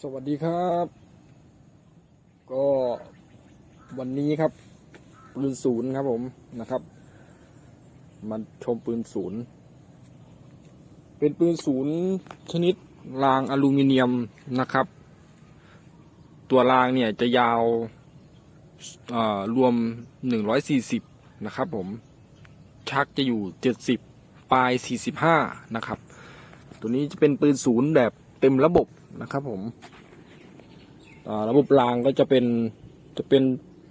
สวัสดีครับ ก็วันนี้ครับ ปืนศูนย์ครับผมนะครับมันชมปืนศูนย์ เป็นปืนศูนย์ชนิดรางอลูมิเนียมนะครับ ตัวรางเนี่ยจะยาวเอ่อรวม 140 นะครับผม ชักจะอยู่ 70 ปลาย 45 นะครับ ตัวนี้จะเป็นปืนศูนย์แบบ เต็มระบบนะครับผมระบบรางก็จะเป็นจะเป็น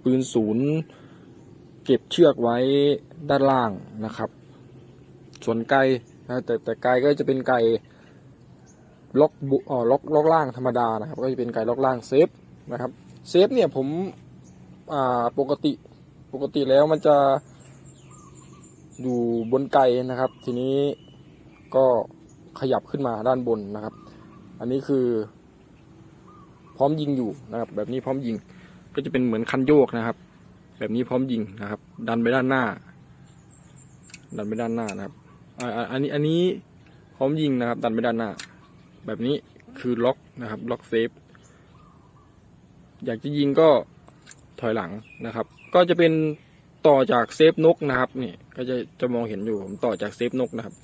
ปืนศูนย์ เก็บเชือกไว้ด้านล่างนะครับ ส่วนไกนะแต่แต่ไกก็จะเป็นไกล็อกบุอ๋อล็อกล็อกล่างธรรมดานะครับ ก็จะเป็นไกล็อกล่างเซฟนะครับเซฟเนี่ยผมอ่าปกติปกติแล้วมันจะอยู่บนไกนะครับ ทีนี้ก็ขยับขึ้นมาด้านบนนะครับ อันนี้คือ พร้อมยิงอยู่นะครับ แบบนี้พร้อมยิง ก็จะเป็นเหมือนคันโยกนะครับ แบบนี้พร้อมยิงนะครับ ดันไปด้านหน้า ดันไปด้านหน้านะครับอันนี้อันนี้พร้อมยิงนะครับ ดันไปด้านหน้า แบบนี้คือล็อกนะครับ ล็อกเซฟอยากจะยิงก็ถอยหลังนะครับ ก็จะเป็นต่อจากเซฟนกนะครับนี่ก็จะจะมองเห็นอยู่ผมต่อจากเซฟนกนะครับ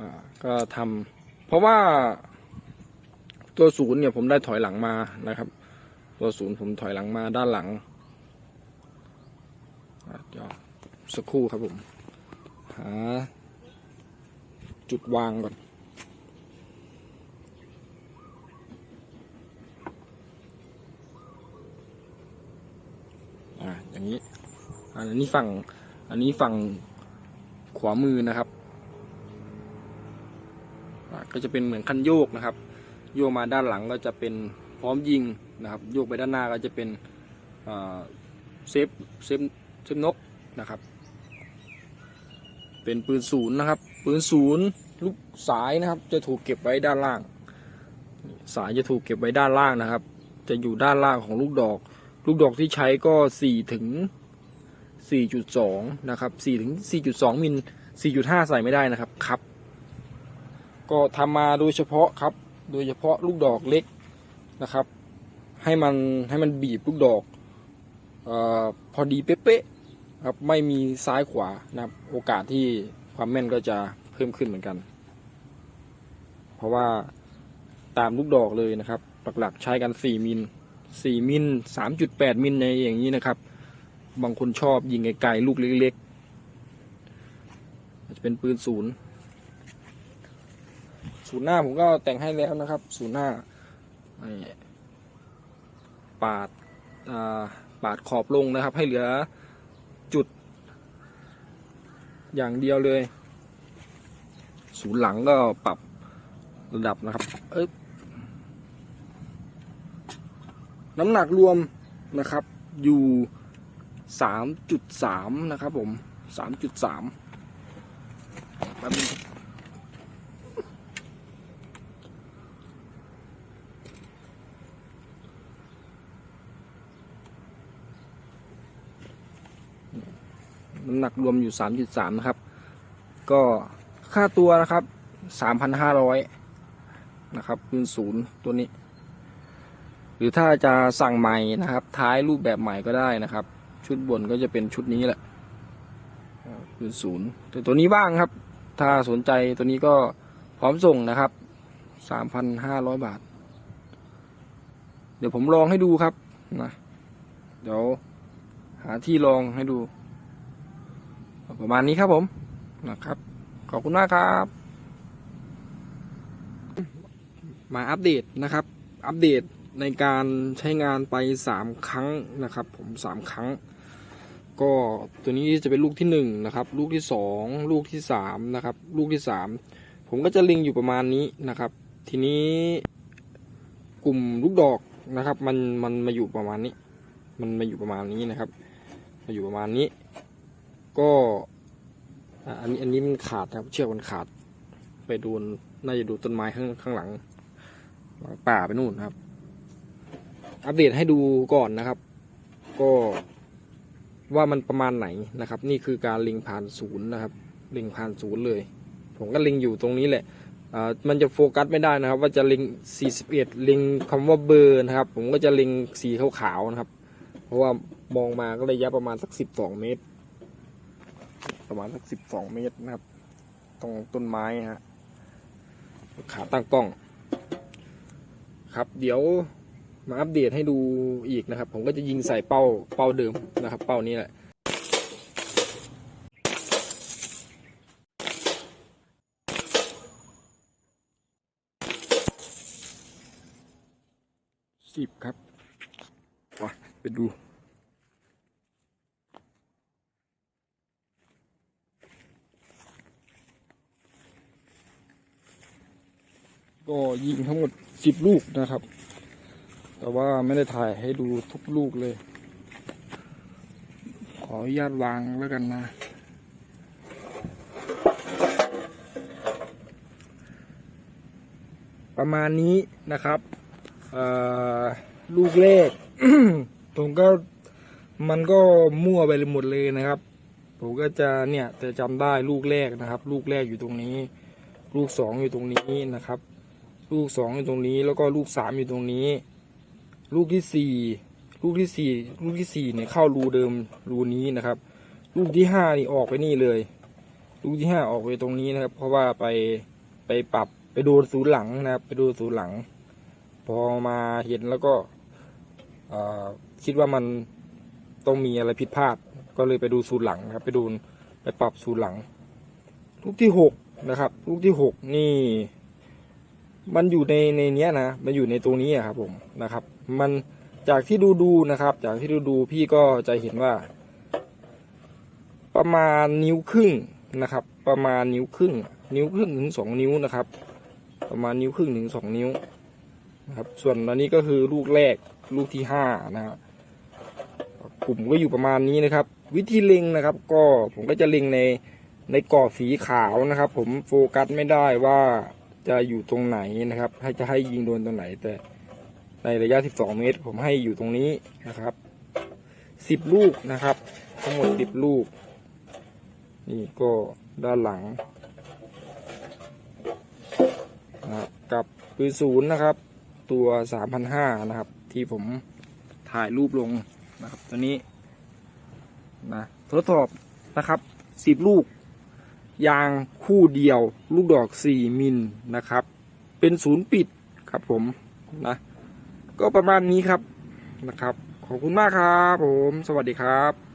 อ่า ก็ทำ เพราะว่าตัวศูนย์เนี่ยผมได้ถอยหลังมานะครับ ตัวศูนย์ผมถอยหลังมาด้านหลังอะเดี๋ยวสักครู่ครับผมหาจุดวางก่อนอ่าอย่างนี้อันนี้ฝั่งอันนี้ฝั่งขวามือนะครับ ก็จะเป็นเหมือนคันโยกนะครับ โยกมาด้านหลังก็จะเป็นพร้อมยิงนะครับ โยกไปด้านหน้าก็จะเป็นเซฟเซฟเซฟนกนะครับ เป็นปืนศูนย์นะครับ ปืนศูนย์ลูกสายนะครับ จะถูกเก็บไว้ด้านล่าง สายจะถูกเก็บไว้ด้านล่างนะครับ จะอยู่ด้านล่างของลูกดอก ลูกดอกที่ใช้ก็สี่ถึงสี่จุดสองนะครับสี่ถึงสี่จุดสองมิลสี่จุดห้าใส่ไม่ได้นะครับครับ ก็ทำมาโดยเฉพาะครับ โดยเฉพาะลูกดอกเล็กนะครับ ให้มันให้มันบีบลูกดอกออพอดีเป๊ะๆครับไม่มีซ้ายขวานะครับ โอกาสที่ความแม่นก็จะเพิ่มขึ้นเหมือนกัน เพราะว่าตามลูกดอกเลยนะครับ หลักๆใช้กัน 4 มิล 4 มิล 3.8 มิลในอย่างนี้นะครับ บางคนชอบยิงไกลๆลูกเล็กๆอาจจะเป็นปืนศูนย์ ศูนย์หน้าผมก็แต่งให้แล้วนะครับ ศูนย์หน้าปาดาปาดขอบลงนะครับ ให้เหลือจุด อย่างเดียวเลย ศูนย์หลังก็ปรับระดับนะครับเอ้ยน้ำหนักรวมนะครับ อยู่สามจุดสามนะครับผมสามจุดสามแป๊บนึงำหนักรวมอยู่ 3.3 นะครับ ก็ค่าตัวนะครับ 3,500 นะครับปืนศูนย์ตัวนี้ หรือถ้าจะสั่งใหม่นะครับ ท้ายรูปแบบใหม่ก็ได้นะครับ ชุดบนก็จะเป็นชุดนี้แหละปืนศูนย์แต่ตัวนี้บ้างครับ ถ้าสนใจตัวนี้ก็พร้อมส่งนะครับ 3,500 บาท เดี๋ยวผมลองให้ดูครับนะเดี๋ยวหาที่ลองให้ดู ประมาณนี้ครับผมนะครับ ขอบคุณมากครับ มาอัปเดตนะครับ อัปเดตในการใช้งานไปสามครั้งนะครับ ผมสามครั้ง ก็ตัวนี้จะเป็นลูกที่หนึ่งนะครับ ลูกที่สองลูกที่สามนะครับ ลูกที่สามผมก็จะล็งอยู่ประมาณนี้นะครับ ทีนี้กลุ่มลูกดอกนะครับ มันมันมาอยู่ประมาณนี้ มันมาอยู่ประมาณนี้นะครับ มาอยู่ประมาณนี้ ก็อันนี้อันนี้มันขาดนะครับ เชือกมันขาด ไปดนน่าจะดูต้นไม้ข้างข้างหลังป่าไปนู่นนะครับ อัปเดตให้ดูก่อนนะครับ ก็ว่ามันประมาณไหนนะครับ นี่คือการล็งผ่านศูนย์นะครับล็งผ่านศูนย์เลย ผมก็ล็งอยู่ตรงนี้แหละมันจะโฟกัสไม่ได้นะครับ ว่าจะล็ง41เล็งคำว่าเบอร์นะครับ ผมก็จะล็งสีขาวๆนะครับ เพราะว่ามองมาก็ระยะประมาณสัก 12 เมตร ประมาณสัก12เมตรนะครับ ตรงต้นไม้ฮะขาตั้งกล้อง ครับ เดี๋ยวมาอัปเดตให้ดูอีกนะครับ ผมก็จะยิงใส่เป้าเป้าเดิมนะครับ เป้านี้แหละสิบครับไปไปดู ก็ยิงทั้งหมดสิบลูกนะครับ แต่ว่าไม่ได้ถ่ายให้ดูทุกลูกเลย ขออนุญาตวางแล้วกันนะประมาณนี้นะครับลูกแรกผมก็มันก็มั่วไปหมดเลยนะครับ ผมก็จะเนี่ยจะจำได้ลูกแรกนะครับ ลูกแรกอยู่ตรงนี้ ลูกสองอยู่ตรงนี้นะครับ ลูกสองอยู่ตรงนี้ แล้วก็ลูกสามอยู่ตรงนี้ ลูกที่สี่ลูกที่สี่ลูกที่สี่เนี่ยเข้ารูเดิมรูนี้นะครับ ลูกที่ห้านี่ออกไปนี่เลย ลูกที่ห้าออกไปตรงนี้นะครับ เพราะว่าไปไปปรับไปดนศูนย์หลังนะครับ ไปดนศูนย์หลัง พอมาเห็นแล้วก็คิดว่ามันต้องมีอะไรผิดพลาด ก็เลยไปดูศูนย์หลังครับ ไปดูไปปรับศูนย์หลัง ลูกที่หกนะครับ ลูกที่หกนี่ มันอยู่ในในเนี้ยนะมันอยู่ในตรงนี้อะครับผมนะครับ มันจากที่ดูดูนะครับ จากที่ดูดูพี่ก็จะเห็นว่า ประมาณนิ้วครึ่งนะครับ ประมาณนิ้วครึ่ง นิ้วครึ่งถึงสองนิ้วนะครับ ประมาณนิ้วครึ่งถึงสองนิ้วนะครับ ส่วนอันนี้ก็คือลูกแรกลูกที่ห้านะครับกลุ่มก็อยู่ประมาณนี้นะครับ วิธีเล็งนะครับ ก็ผมก็จะเล็งในในกรอบสีขาวนะครับ ผมโฟกัสไม่ได้ว่า จะอยู่ตรงไหนนะครับ ให้จะให้ยิงโดนตรงไหน แต่ในระยะ 12 เมตร ผมให้อยู่ตรงนี้นะครับ 10 ลูกนะครับ ทั้งหมด 10 ลูก นี่ก็ด้านหลังนะครับกับปืนศูนย์นะครับ ตัว 3,500 นะครับ ที่ผมถ่ายรูปลงนะครับ ตัวนี้นะทดสอบนะครับ 10 ลูก ยางคู่เดียว ลูกดอก 4 มิลนะครับ เป็นศูนย์ปิดครับผมนะ ก็ประมาณนี้ครับนะครับ ขอบคุณมากครับผม สวัสดีครับ